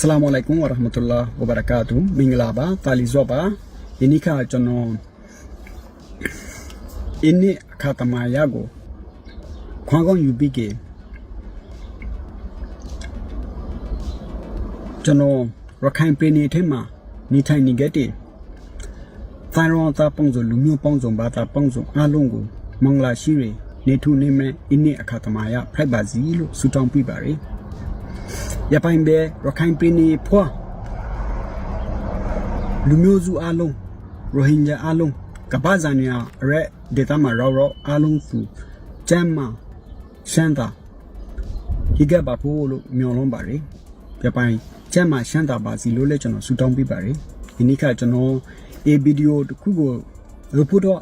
ဆလာမုအလိုင်ကွမ်ဝရဟမတုလာဝဘရကာတူမင်္ဂလာပါတာလီဇောပါဒီနေ့ခါကျွန်တော်အင်းနိအခါတမယာကိုခွန်ကောင်းယူပြီးကကျွန်တော်ရခိုင်ပြည်နယ်ထဲမှာနေထိုင်နေခဲ့တဲ့ဖိုင်ရောတာပုံစံလူမျိုးပုံစံဘာသာပုံစံအားလုံးကိုမင်္ဂလာရှိရနေထုနေမဲ့အင်းနိအခါတမယာဖိုက်ပါစီလို့ဆုတောင်းပြပါရစေ ရပိုင်ပဲရခိုင်ပြည်နယ်ဖွာလူမျိုးစုအလုံးရိုဟင်ဂျာအလုံးကပ္ပဇာနီယာရဲဒေတာမှာရောရောအလုံးစုကျမ်းမာရှမ်းသာဟိကပါဖို့လို့မျှော်လင့်ပါတယ်ရပိုင်ကျမ်းမာရှမ်းသာပါစီလို့လည်းကျွန်တော်ဆုတောင်းပေးပါတယ်ဒီနေ့ကကျွန်တော်အေဗီဒီယိုတစ်ခုကိုရဖို့တော့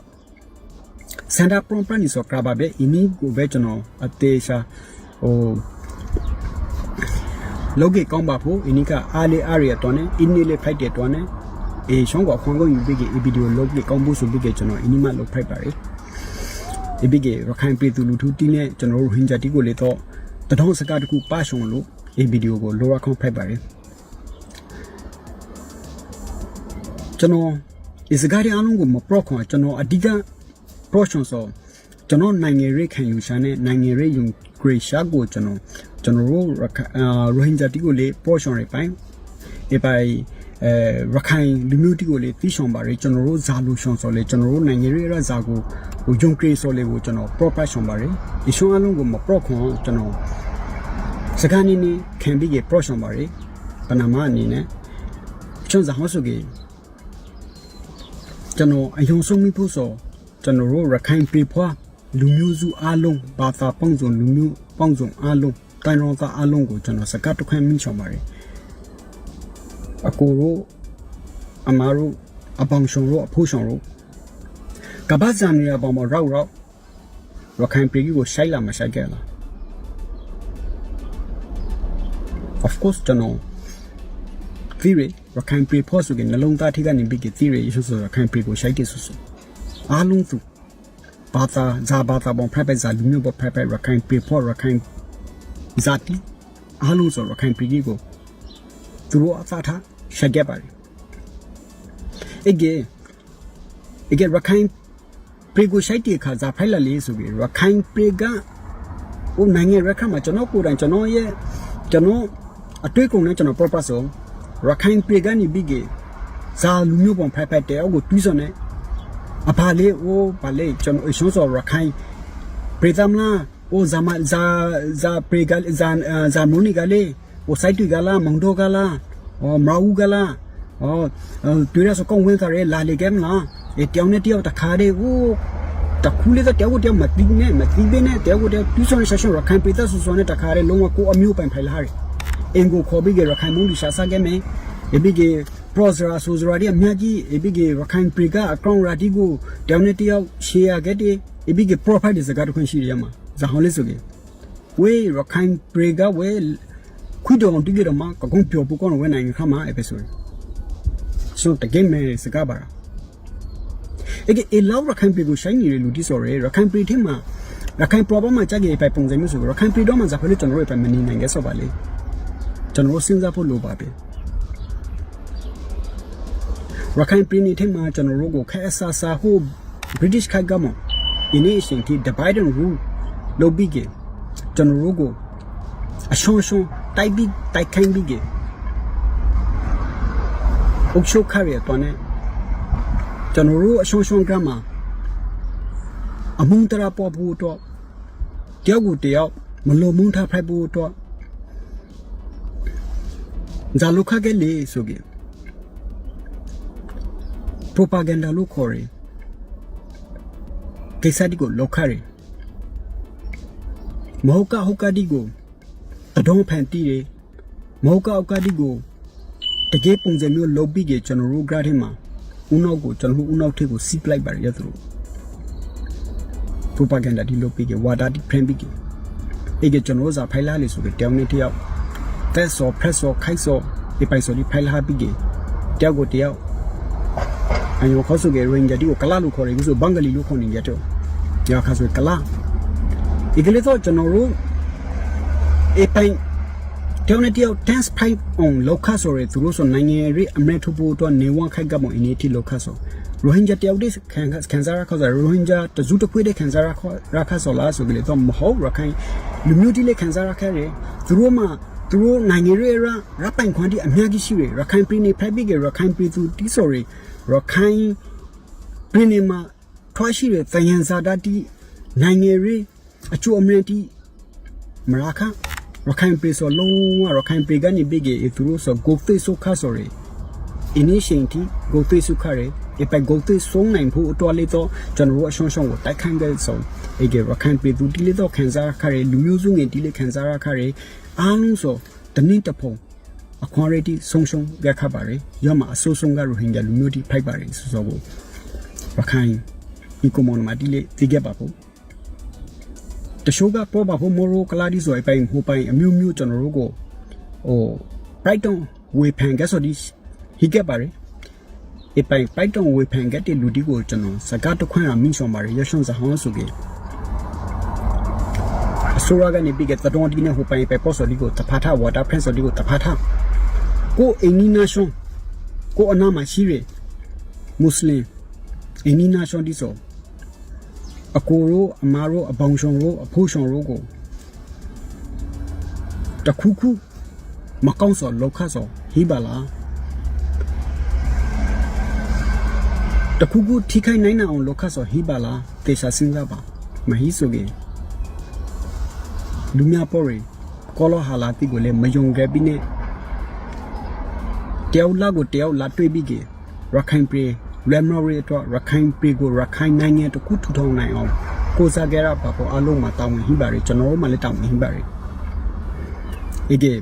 စန္ဒပရွန်ပရနီဆိုကရပါပဲအင်းကိုပဲကျွန်တော်အသေးချာဟို လောကေကောင်းပါဖို့အင်းကအားလေးအားရတော့နဲ့အင်းလေးလေးဖိုက်တဲ့တော့နဲ့အေရှောင်းကခွန်ကိုယူပြီးကဗီဒီယိုလောကေကောင်းဖို့ဆိုပြီးကကျွန်တော်အင်းမလောက်ဖိုက်ပါရယ်ဒီပြီးကရခိုင်ပြည်သူလူထုတီးနဲ့ကျွန်တော်တို့ဟင်ဂျာတီကိုလေတော့တထောင်စကားတခုပါရှုံလို့ဒီဗီဒီယိုကိုလောရခေါန်ဖိုက်ပါရယ်ကျွန်တော်ဒီစကားတွေအားလုံးကိုမပရော့ခွန်ကျွန်တော်အဓိက portion ဆို ကျွန်တော်နိုင်ငံရေးခံယူရှာနဲ့နိုင်ငံရေးယူ grade ရှာကိုကျွန်တော်ကျွန်တော်တို့ရခိုင်အာရိုဟင်ဂျာတီကိုလေ portion တွေပိုင်းဒီပိုင်းအဲရခိုင်လူမျိုးတီကိုလေသိဆောင်ပါရကျွန်တော်တို့ဇာလူရှောင်းဆိုလေကျွန်တော်တို့နိုင်ငံရေးရဇာကိုဟိုဂျုံ grade ဆိုလေကိုကျွန်တော် proper ရှောင်းပါရဒီရှောင်းအလုံးကိုမ pro ခွန်ကျွန်တော်စကားနေနေခံပြီးက pro ရှောင်းပါရပနာမအနေနဲ့ကျွန်တော်ဇာဟောဆိုကေကျွန်တော်အယုံဆုံးမိဖို့ဆိုကျွန်တော်တို့ရခိုင်ပြည်ဖွာ လူမျိုးစုအားလုံးဘာသာပေါင်းစုံလူမျိုးပေါင်းစုံအားလုံးတိုင်းရောသားအားလုံးကိုကျွန်တော်စကားတစ်ခွန်းမိချောင်ပါတယ်အကိုတို့အမားတို့အပေါင်းရှုံတို့အဖိုးရှုံတို့ကပ္ပဇာနီယာပေါ်မှာရောက်ရောက်ရခိုင်ပြည်ကိုရှိုက်လာမရှိုက်ခဲ့လား of course ကျွန်တော် theory ရခိုင်ပြည်ဖို့ဆိုရင်နှလုံးသားထိကနေပြီးက theory ရဆိုရခိုင်ပြည်ကိုရှိုက်တယ်ဆိုဆိုအားလုံးသူ ဘာသာဇာဘာသာပေါ်ဖက်ဖက်ဇာလူမျိုးပေါ်ဖက်ဖက်ရခိုင်ပြည်ဖို့ရခိုင်ဇာတိအားလုံးဆိုရခိုင်ပြည်ကိုသူတို့အစားထားရှက်ခဲ့ပါတယ်အကေအကေရခိုင်ပြည်ကိုရှိုက်တဲ့ခါဇာဖိုက်လာလေးဆိုပြီးရခိုင်ပြည်ကဟိုနိုင်ငံရခိုင်မှာကျွန်တော်ကိုယ်တိုင်ကျွန်တော်ရဲ့ကျွန်တော်အတွေ့အကြုံနဲ့ကျွန်တော် purpose ဆိုရခိုင်ပြည်ကနေပြီးကဇာလူမျိုးပေါ်ဖက်ဖက်တဲ့အောက်ကိုတူးစော်နေ အဖာလေးဟိုဗာလေးကျွန်တော်အရှုံးစော်ရခိုင်ပြည်သမလားဟိုဇာမဇာဇာပြည်ကဇာဇာမုန်နီကလေးဟိုစိုက်တူကလားမောင်တော့ကလားဟောမရာဦးကလားဟောတွေ့ရစကောင်းဝင်ကြရဲလာလေကဲမလားအဲတောင်းနေတယောက်တခါတည်းဟိုတခုလေးကတယောက်တယောက်မတိနဲ့မတိဘဲနဲ့တယောက်တယောက်တူးဆောင်ဆက်ရှင်ရခိုင်ပြည်သက်ဆူဆောနဲ့တခါတည်းလုံးဝကိုအမျိုးပိုင်ဖိုင်လာတယ်အင်ကိုခေါ်ပြီးရခိုင်မုန်ဒီရှာစားခဲ့မယ်အဘိကေ processor ဆိုစရာဒီအများကြီးအဘိကေရခိုင်ပရီကအကောင့်ရာဒီကိုတောင်းနေတယောက် share ခဲ့တယ်အဘိကေ profile စကားတခွင့်ရှိရမှာဇာဟောလေးဆိုကေဝေးရခိုင်ပရီကဝေးခွီတော်တိကြတော့မှာကကုန်းပြောပကောင်းဝဲနိုင်ခါမှာ episode ဆိုတကယ်မဲစကားပါအဲ့ဒီအလောက်ရခိုင်ပရီကိုရှိုင်းနေရလူတိဆိုရရခိုင်ပရီထဲမှာရခိုင် problem မှာကြကြပဲပုံစံမျိုးဆိုရခိုင်ပရီတော့မှဇာဖလို့ကျွန်တော်တို့ပဲမနေနိုင်ခဲ့ဆိုပါလေကျွန်တော်စဉ်းစားဖို့လိုပါပဲ ရခိုင်ပြည်နယ်ထဲမှာကျွန်တော်တို့ကိုခဲအဆာဆာဟို British ခိုင်ကမဒီနေ့အချိန်ထိ divide and rule လုပ်ပြီးကကျွန်တော်တို့ကိုအရှုံးရှုံးတိုက်ပြီးတိုက်ခိုင်းပြီးကအုပ်ချုပ်ခရရတော့ ਨੇ ကျွန်တော်တို့အရှုံးရှုံးကမှာအမှုတရာပေါ်ဖို့တော့တယောက်ကိုတယောက်မလုံမုန်းထားဖိုက်ဖို့တော့ဇာလုခကလေးဆိုကြ propaganda လို့ခေါ်တယ်ကိစ္စဒီကိုလောက်ခရတယ်မဟုတ်ကဟုတ်ကဒီကိုတဒုံးဖန်တီးတယ်မဟုတ်ကဟုတ်ကဒီကိုတကယ်ပုံစံမျိုးလုပ်ပြီးကြကျွန်တော်တို့ grad ထဲမှာဦးနောက်ကိုကျွန်တော်တို့ဦးနောက်ထက်ကိုစီးပလိုက်ပါရသလို propaganda ဒီလုပ်ပြီးကြဝါဒဒီ frame ပြီးကြအဲ့ကကျွန်တော်တို့စာဖိုင်လာလေဆိုပြီးတောင်းနေတယောက်တက်စော press စောခိုက်စောဒီပိုင်စောဒီဖိုင်လာပြီးကြတယောက်ကိုတယောက် အယောခေါ်ဆိုကြရင်ကြဒီကိုကလာလို့ခေါ်တယ်ဆိုဘင်္ဂလီလို့ခေါ်နေကြတော့ညာခါဆိုကလာဒီကလေးတော့ကျွန်တော်တို့အပိုင်တယောက်နဲ့တယောက် dance pipe on လောက်ခဆိုရယ်သူတို့ဆိုနိုင်ငံရေးအမရထဖို့တော့နေဝခိုက်ကမအင်းတီလောက်ခဆိုရိုဟင်ဂျာတယောက်တည်းခံခံစားရခေါ်ဆိုရိုဟင်ဂျာတစုတစ်ခွေးတည်းခံစားရခေါ်ရခဆိုလားဆိုကြလေတော့မဟုတ်ရခိုင်လူမျိုးတီးလေးခံစားရခဲ့တယ်သူတို့မှသူတို့နိုင်ငံရေးရရပိုင်ခွန်တီအများကြီးရှိတယ်ရခိုင်ပြည်နယ် private ကရခိုင်ပြည်သူတီးဆိုရယ် ရခိုင်ပြည်နယ်မှာထွားရှိတဲ့တယန်ဇာတာတီနိုင်ငံရေးအကျိုးအမြတ်တီမရခရခိုင်ပြည်ဆိုလုံးဝရခိုင်ပြည်ကနေပြီးကေသူတို့ဆိုကိုဖေးဆိုခါဆိုရယ် initiative ကိုဖေးဆိုခါရယ်ဒီပိုက်ကိုဖေးဆုံးနိုင်ဖို့အတွက်လေးတော့ကျွန်တော်တို့အရှုံးရှုံးကိုတိုက်ခိုင်းခဲ့ဆုံးအေကေရခိုင်ပြည်သူတီလေးတော့ခံစားခါရယ်လူမျိုးစုငယ်တီလေးခံစားခါရယ်အားလုံးဆိုတနည်းတစ်ဖုံ အခွန်ရတီဆုံးရှုံးကြခါပါရယ်ရောမှာအဆိုးဆုံးကရိုဟင်ဂျာလူမျိုးတီဖိုက်ပါရယ်ဆိုတော့ရခိုင်ဒီကွန်မွန်မာတီလေးသိခဲ့ပါဖို့တရှိုးကပေါ်ပါဖို့မိုရိုကလာဒီဆိုအပိုင်ဟိုပိုင်အမျိုးမျိုးကျွန်တော်တို့ကိုဟို right down ဝေဖန်ခဲ့ဆိုဒီဟိခဲ့ပါရယ်အပိုင် right down ဝေဖန်ခဲ့တဲ့လူဒီကိုကျွန်တော်စကားတစ်ခွန်းအမိဆောင်ပါရယ်ရရှုံးစဟောင်းဆိုကေအစိုးရကနေပြီးကတတော်ဒီနဲ့ဟိုပိုင်ပဲပေါ်ဆိုဒီကိုတဖာထဝါတာဖရန့်ဆိုဒီကိုတဖာထ ကိုအင်းနီနာရှွန်ကိုအနာမရှိရယ်မွတ်စလင်အင်းနီနာရှွန်ဒီဆိုအကိုရောအမားရောအပေါင်းရှုံရောအဖိုးရှုံရောကိုတခုခုမကောင်းစောလောက်ခတ်စောဟိပါလားတခုခုထိခိုက်နိုင်အောင်လောက်ခတ်စောဟိပါလားတေချာစဉ်းစားပါမဟိဆိုကေလူများပေါ်ရီကောလဟာလာတိကိုလည်းမယုံခဲ့ပြီးနဲ့ တယောက်လာကိုတယောက်လာတွေ့ပြီးကေရခိုင်ပြည်ရမ်နော်ရီတော့ရခိုင်ပြည်ကိုရခိုင်နိုင်ငံတခုထူထောင်နိုင်အောင်ကိုစားကြရပါပေါ်အလုံးမှာတောင်းဝင်ဟိပါရီကျွန်တော်တို့မှလည်းတောင်းဝင်ဟိပါရီဒီကေ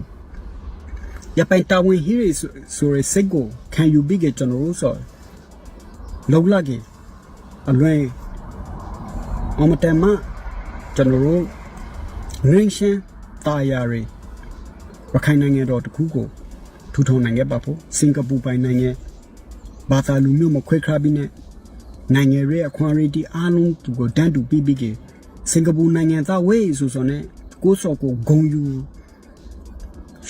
ရပိုင်တာဝန်ဟီရီဆိုရစိတ်ကိုခံယူပြီးကကျွန်တော်တို့ဆိုလောက်လာကေအလွယ်အမတမကျွန်တော်တို့ရင်းရှင်းတာယာရီရခိုင်နိုင်ငံတော်တခုကို ထူထောင်နိုင်ခဲ့ပါဖို့စင်ကာပူပိုင်နိုင်ငံဘာသာလူမျိုးမခွဲခါပြီးနဲ့နိုင်ငံရဲ့အခွင့်အရေးအားလုံးသူကိုတန်းတူပြီးပြီးကစင်ကာပူနိုင်ငံသားဝေးဆိုဆိုနဲ့ကိုစောကိုဂုံယူ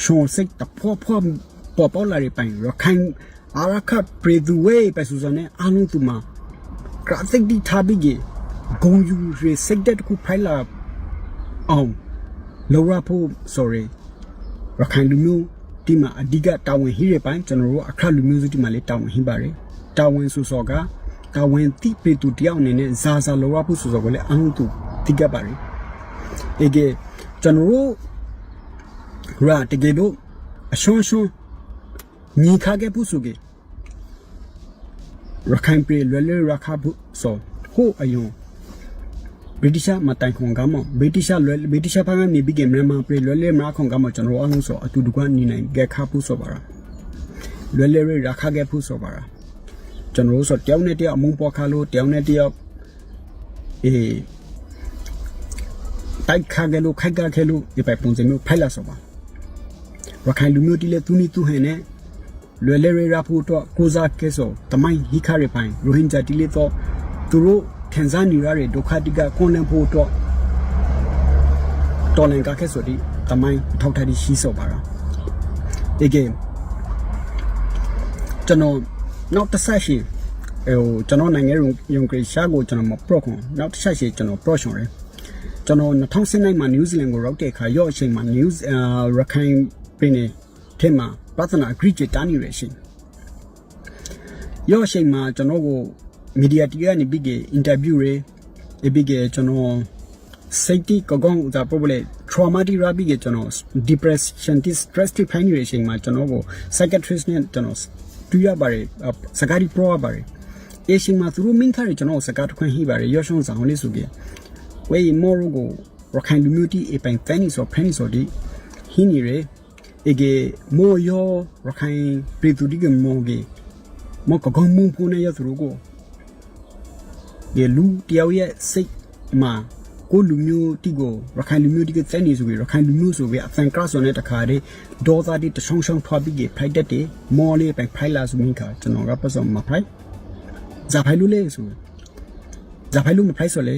ရှောစိတ်တဖောဖောပေါ်ပေါ်လာတဲ့ပိုင်ရခိုင်အာရခပရေသူဝေးပဲဆိုဆိုနဲ့အားလုံးသူမှာကရစိတ်ဒီထားပြီးကဂုံယူရစိတ်တဲ့တခုဖိုင်လာအောင်လောရဖို့ sorry ရခိုင်လူမျိုး ဒီမှာအဓိကတာဝန်ဟိရပိုင်းကျွန်တော်တို့အခက်လူမျိုးစုဒီမှာလေးတာဝန်ဟိပါတယ်တာဝန်ဆိုစောကတာဝန်တိပေတူတယောက်အနေနဲ့ဇာဇာလောရဖို့ဆိုစောကလည်းအမှုတူတိကပါတယ်အေကကျွန်တော်တို့ရာတကယ်လို့အရှုံးရှုံးညီခါခဲ့ဖို့ဆိုကေရခိုင်ပြည်လွယ်လွယ်ရခဖို့ဆိုဟိုအယုံ ဗြိတိရှမတိုင်ခွန်ကမဗြိတိရှလွယ်ဗြိတိရှဘာကနေပြီးကမြန်မာပြည်လွယ်လွယ်မခွန်ကမကျွန်တော်အလုံးဆိုအတူတကွနေနိုင်ကြခဖို့ဆိုပါလားလွယ်လွယ်ရခခဲ့ဖို့ဆိုပါလားကျွန်တော်ဆိုတယောက်နဲ့တယောက်အမုန်းပေါ်ခါလို့တယောက်နဲ့တယောက်အေးတိုက်ခါကြလို့ခိုက်ကြခဲလို့ဒီပိုင်ပုံစံမျိုးဖိုက်လာဆိုပါရခိုင်လူမျိုးတိလေသူနီသူဟန်နဲ့လွယ်လွယ်ရဖို့တော့ကိုစားကဲဆိုတမိုင်းဟိခရပိုင်ရိုဟင်ဂျာတိလေတော့သူတို့ ခံစားနေရတဲ့ဒုက္ခတိကကွန်လန်ဖို့တော့တော်လန်ကခဲဆိုဒီတမိုင်းထောက်ထားပြီးရှိစောပါတော့ဒီကကျွန်တော်နောက်တစ်ဆက်ရှိဟိုကျွန်တော်နိုင်ငံရုံကရရှာကိုကျွန်တော်မပရော့ခွန်နောက်တစ်ဆက်ရှိကျွန်တော်ပရော့ရှင်ရယ်ကျွန်တော်2009မှာနယူးဇီလန်ကိုရောက်တဲ့အခါရော့အချိန်မှာနယူးအာရခိုင်ပြည်နယ်ထဲမှာပသနာ Greek တာနေရရှိရော့အချိန်မှာကျွန်တော်ကို မီဒီယာတီကနေပြီးကအင်တာဗျူးတွေအပြီးကကျွန်တော်စိတ်တိကကောင်းဥသာပို့ပလေ traumatic ရပြီးကကျွန်တော် depression stress တိဖိုင်းနေတဲ့အချိန်မှာကျွန်တော်ကို psychiatrist နဲ့ကျွန်တော်တွေ့ရပါတယ်စကားဒီ pro ရပါတယ်အချိန်မှာသူတို့မင်းခါရကျွန်တော်စကားတစ်ခွန်းဟိပါတယ်ရောရှုံးဆောင်လေးဆိုကြဝေးမော်ရိုကိုရခိုင်လူမျိုးတီအပိုင်ဖန်နီဆိုဖန်နီဆိုဒီဟင်းနေရအေကေမော်ယောရခိုင်ပြည်သူဒီကမော်ကေမော်ကကောင်းမှုဖုန်ရသူတို့ကို ဒီလူတယောက်ရဲ့စိတ်မှာကိုလူမျိုးတီကိုရခိုင်လူမျိုးတီကစနေဆိုပြီးရခိုင်လူမျိုးဆိုပြီးအဖန်ကရဆိုတဲ့တခါတည်းဒေါသတိတဆုံဆုံထွားပြီးကဖိုက်တက်တယ်မော်လေးပဲဖိုက်လာဆိုမိခါကျွန်တော်ကပတ်စုံမဖိုက်ဇာဖိုင်လူလေးဆိုဇာဖိုင်လူမဖိုက်ဆိုလေ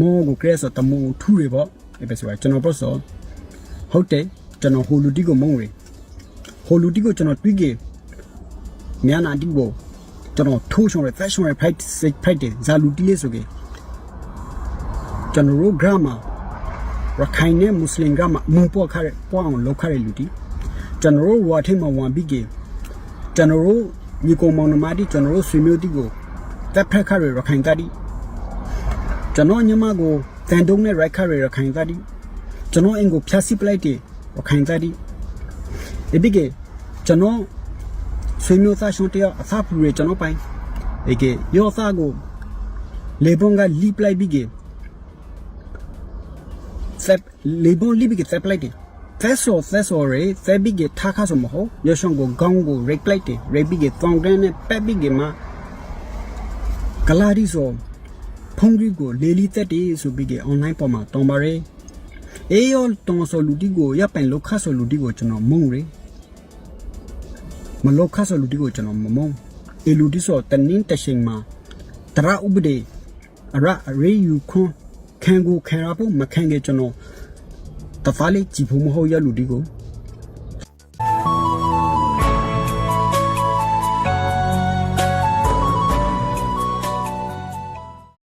မော်ကိုကရဲဆိုတမူထူရပေါ့အဲ့ပဲဆိုကျွန်တော်ပတ်စုံဟုတ်တယ်ကျွန်တော်ဟိုလူတီကိုမုံရယ်ဟိုလူတီကိုကျွန်တော်တွေးကြမြန်နာတီကို ကျွန်တော်ထိုးရှောင်းရယ် fashion ရယ် fight fight တယ်ဇာလူတီလေးဆိုကြကျွန်တော်တို့ grammar ရခိုင်နဲ့မွတ်စလင်ကမှမုံပေါ်ခါရပေါ်အောင်လောက်ခါရလူတီကျွန်တော်တို့ဝါထိမဝန်ပြီးကြကျွန်တော်တို့ညီကောင်မောင်နှမတီကျွန်တော်တို့ဆွေမျိုးတီကိုတပ်ဖက်ခါရရခိုင်တတီကျွန်တော်ညမကိုတန်တုံးနဲ့ရိုက်ခါရရခိုင်တတီကျွန်တော်အင်ကိုဖြာစီပလိုက်တယ်ရခိုင်တတီဒီပြီးကြကျွန်တော် ဆွေမျိုးသားရှုံးတယောက်အသာပူရကျွန်တော်ပိုင်ဒီကရောသားကိုလေပုံကလီပလိုက်ပြီးကြဆက်လေဘုံလိပိကဆက်ပလိုက်တယ်သက်ဆော်သက်ဆော်ရဲသက်ပိကထားခါဆိုမဟုတ်ရရှုံကိုကောင်းကိုရိတ်ပလိုက်တယ်ရိတ်ပိကတောင်းတဲ့နဲ့ပက်ပိကမှာဂလာဒီဆိုဖုန်ကြီးကိုလေလီသက်တယ်ဆိုပြီးကအွန်လိုင်းပေါ်မှာတောင်းပါရဲအေးရောတောင်းဆိုလူတီကိုရပ်ပိုင်လောက်ခါဆိုလူတီကိုကျွန်တော်မုံရ မလောက်ခါဆိုလူတီကိုကျွန်တော်မမုံအေလူတီဆိုတနင်းတရှိန်မှာတရဥပဒေအရအရေးယူခွန်းခံကိုခံရဖို့မခံကြကျွန်တော်တဖားလေးကြည်ဖို့မဟုတ်ရလူဒီကို